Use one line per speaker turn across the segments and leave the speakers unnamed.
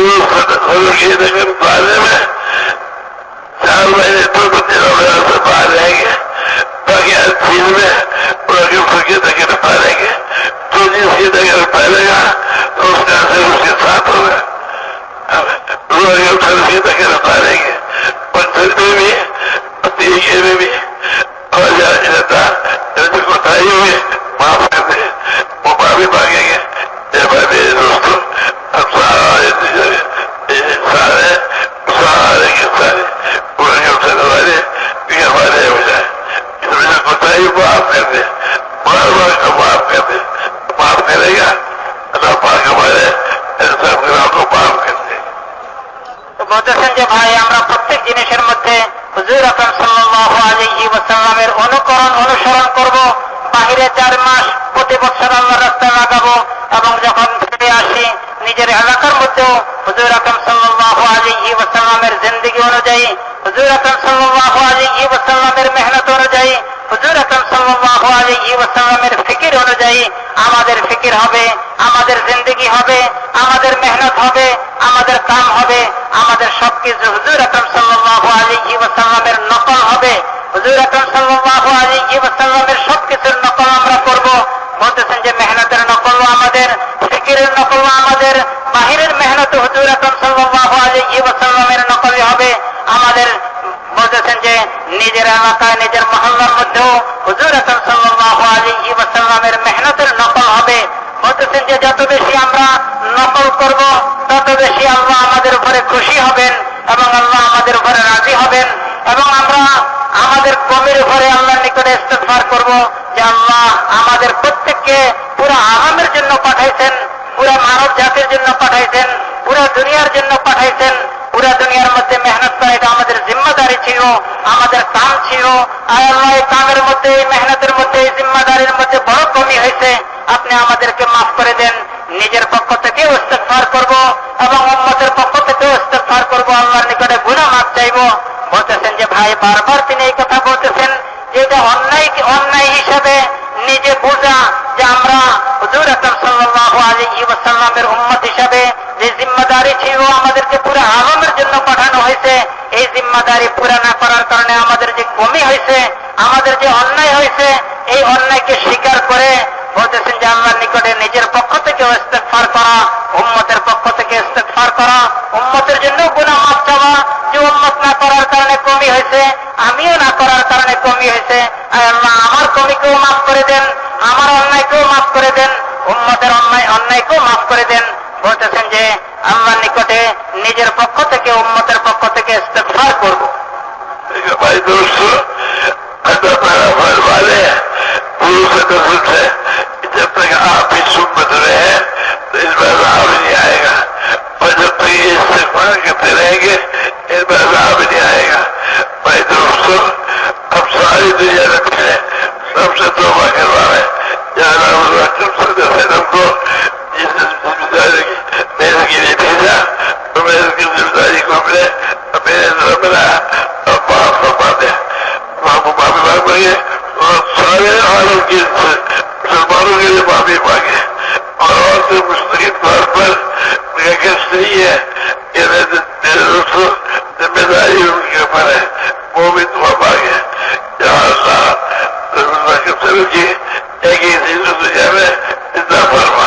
حضور حضور کی میں چار مہینے تو تینوں ہزار سے باہر رہیں گے باقی ہر چیز میں پروگرام کی نگر پالیں گے تو جس کی نگر پالے گا تو اس کا اثر اس کے ساتھ ہوگا گے پتھر میں بھی اور جاتا
کوٹائی বলতেছেন যে ভাই আমরা প্রত্যেক জিনিসের মধ্যে হুজুর আকরম সাল্লাহ আলাইহি ওসাল্লামের অনুকরণ, অনুসরণ করব। বাহিরে চার মাস প্রতি বছর আল্লাহ রাস্তা লাগাবো এবং যখন ফিরে আসি, নিজের এলাকার মধ্যেও হুজুর আকরম সাল্লাহ আলাইহি ওসাল্লামের জিন্দেগি অনুযায়ী হুজুর আকরম সাল্লাল্লাহু আলাইহি ওয়াসাল্লামের মেহনত অনুযায়ী হুজুর আকরম সাল্লাল্লাহু আলাইহি ওয়াসাল্লামের ফিকির অনুযায়ী আমাদের ফিকির হবে, আমাদের জিন্দগি হবে, আমাদের মেহনত হবে, আমাদের কাম হবে, আমাদের সবকিছু হুজুর আকরম সাল্লাল্লাহু আলাইহি ওয়াসাল্লামের নকল হবে। হুজুর আকরম সাল্লাল্লাহু আলাইহি ওয়াসাল্লামের সবকিছুর নকল আমরা করব বলতেছেন যে মেহনতের নকল আমাদের ফিকিরের নকল আমাদের মেহনত হুজুর আকরম সাল্লাল্লাহু আলাইহি ওয়াসাল্লামের নকলই হবে। আমাদের বলতেছেন যে, নিজের এলাকায়, নিজের মহল্লার মধ্যেও হুজুর আকরম সাল্লাল্লাহু আলাইহি ওয়াসাল্লামের মেহনতের নকল হবে। বলতেছেন যে, যত বেশি আমরা নকল করব, তত বেশি আল্লাহ আমাদের উপরে খুশি হবেন এবং আল্লাহ আমাদের উপরে রাজি হবেন এবং আমরা আমাদের কমির উপরে আল্লাহর নিকটে ইস্তেফার করব যে, আল্লাহ আমাদের প্রত্যেককে পুরো আরামের জন্য পাঠাইছেন, পুরো মানব জাতির জন্য পাঠাইছেন। পুরো দুনিয়ার জন্য পাঠাইছেন পুরো দুনিয়ার মধ্যে মেহনত করা, এটা আমাদের জিম্মাদারি ছিল, আমাদের কাম ছিল। আর আল্লাহ, এই কামের মধ্যে, এই মেহনতের মধ্যে, এই জিম্মাদারির মধ্যে বড় কমি হয়েছে। আপনি আমাদেরকে মাফ করে দেন। নিজের পক্ষ থেকে ইস্তেফার করব এবং উম্মতের পক্ষ থেকে ইস্তেফার করব। আল্লাহর নিকটে গুনাহ মাফ চাইব। বলতেছেন যে, ভাই, বারবার তিনি এই কথা বলতেছেন যে, এটা অন্যায় অন্যায় হিসাবে নিজে বোঝা যে আমরা হুজুর আকরম সাল্লাল্লাহু আলাইহি ওয়াসাল্লামের উম্মত জিম্মাদারি ছিল, আমাদেরকে পুরো আলমের জন্য পাঠানো হয়েছে। এই জিম্মাদারি পুরা না করার কারণে আমাদের যে কমি হয়েছে, আমাদের যে অন্যায় হয়েছে, এই অন্যায়কে স্বীকার করে বলতেছেন যে আল্লাহর নিকটে নিজের পক্ষ থেকে ইস্তেগফার করা, উম্মতের পক্ষ থেকে ইস্তেগফার করা, উম্মতের জন্য গুনাহ মাফ চাওয়া, যে উম্মত না করার কারণে কমি হয়েছে, আমিও না করার কারণে কমি হয়েছে আল্লাহ, আমার কমিকেও মাফ করে দেন, আমার অন্যায়কেও মাফ করে দেন, উম্মতের অন্যায় অন্যায়কেও মাফ করে দেন। বলতেছেন যে আল্লাহর নিকটে নিজের পক্ষ থেকে উম্মতের পক্ষ থেকে ইস্তেগফার করব
देखो भाई दोस्तों अल्लाह ताला फरमाने गुरु से नजर से जब तक आप ही مسلمانوں سلمانوں کے لیے معافی مانگے اور عورت مستقل طور پر نہیں ہے ذمہ داری ان کے اوپر ہے۔ وہ بھی دعا مانگے جہاں اللہ ایک ہی دنیا میں فرما۔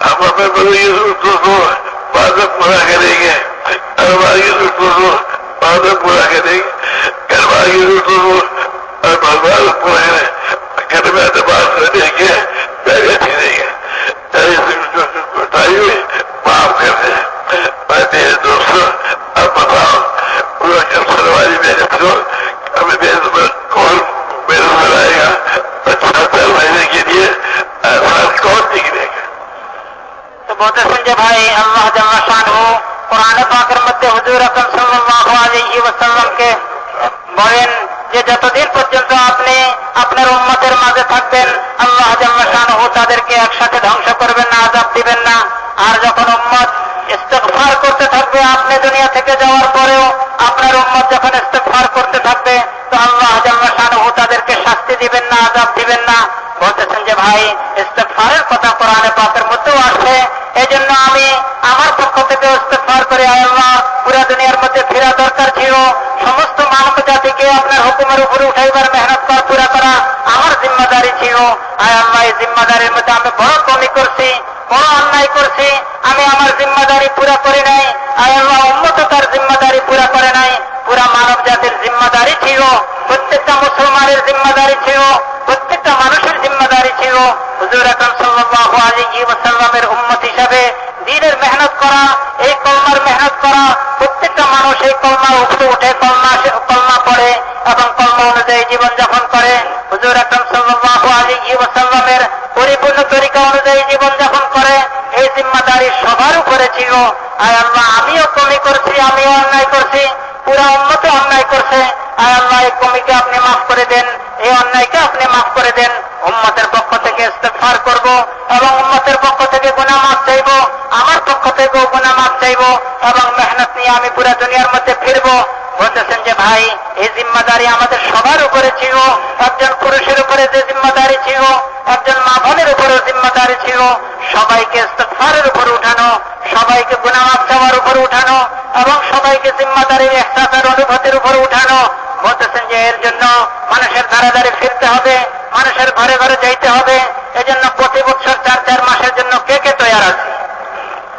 ہم اپنے بڑے کو بعد پورا کریں گے۔ گھر والے دوستوں کو بعد پورا کریں گے۔ گھر والے کو اور بھگوان پورا کریں گھر میں تو بات نہیں کیا پہلے تھی نہیں بتائی ہوئی معاف کر دیں میں میرے دوستوں اب بتاؤں پورا کینسل والی میرے تھرو جب بھائی اللہ جل شان ہو، قرآن پاک رحمت حضور اکرم صلی اللہ علیہ وسلم
کے بڑے যে যতদিন পর্যন্ত আপনি আপনার উম্মতের মাঝে থাকবেন, আল্লাহ জাল্লা শানহু তাদেরকে একসাথে ধ্বংস করবেন না আযাব দিবেন না। আর যখন উম্মত ইস্তেগফার করতে থাকবে আপনি দুনিয়া থেকে যাওয়ার পরেও, আপনার উম্মত যখন ইস্তেগফার করতে থাকবে, তো আল্লাহ জাল্লা শানহু তাদেরকে শাস্তি দিবেন না আযাব দিবেন না। বলতেছেন যে, ভাই, ইস্তেগফারের কথা কোরআনে পাকের মধ্যেও আসে এই জন্য আমি আমার পক্ষ থেকে ইস্তেফার করে আল্লাহ পুরা দুনিয়ার মধ্যে ফেরা দরকার ছিল। সমস্ত মানব জাতিকে আপনার হুকুমের উপরে উঠাইবার মেহনত করা, পুরা করা আমার জিম্মাদারি ছিল। আয় আল্লাহ, এই জিম্মাদারির মধ্যে আমি বড় কমি করছি, বড় অন্যায় করছি। আমি আমার জিম্মাদারি পুরা করে নাই। আয় আল্লাহ উন্নত তার জিম্মাদারি পুরা করে নাই। পুরা মানব জাতির জিম্মাদারি ছিল। প্রত্যেকটা মুসলমানের জিম্মাদারি ছিল। প্রত্যেকটা মানুষের জিম্মাদারি ছিল। হুজুর আকরম উম্মত হিসাবে দিনের মেহনত করা, এই কলমার মেহনত করা, প্রত্যেকটা মানুষ এই কলমার উপরে উঠে কলমা কলমা পড়ে এবং কলমা অনুযায়ী জীবন যাপন করে। হুজুর আকরম সাল্লাল্লাহু আলাইহি ওয়াসাল্লামের পরিপূর্ণ তরিকা অনুযায়ী জীবন যাপন করে। এই জিম্মাদারি সবার উপরে ছিল। আয় আল্লাহ, আমিও কমি করছি, আমিও অন্যায় করছি, পুরা উন্নত অন্যায় করছে। আয় আল্লাহ, এই কমিকে আপনি মাফ করে দেন, এই অন্যায়কে আপনি মাফ করে দেন। উম্মতের পক্ষ থেকে ইস্তেফার করব এবং উম্মতের পক্ষ থেকে গুনাহ চাইব এবং মেহনত নিয়ে আমি পুরা দুনিয়ার মধ্যে ফিরবো। বলতেছেন যে, ভাই, এই জিম্মাদারি আমাদের সবার উপরে ছিল। একজন পুরুষের উপরে যে জিম্মাদারি ছিল, একজন মা বোনের উপরে জিম্মাদারি ছিল। সবাইকে ইস্তেফারের উপর উঠানো, সবাইকে গুনামাপ চাওয়ার উপর উঠানো এবং সবাইকে জিম্মাদারির এহসাসের অনুভূতির উপর উঠানো। বলতেছেন যে, এর জন্য মানুষের ধারে ফিরতে হবে, মানুষের ঘরে ঘরে যাইতে হবে। এজন্য প্রতি বছর চার চার মাসের জন্য কে কে তৈরি আছে?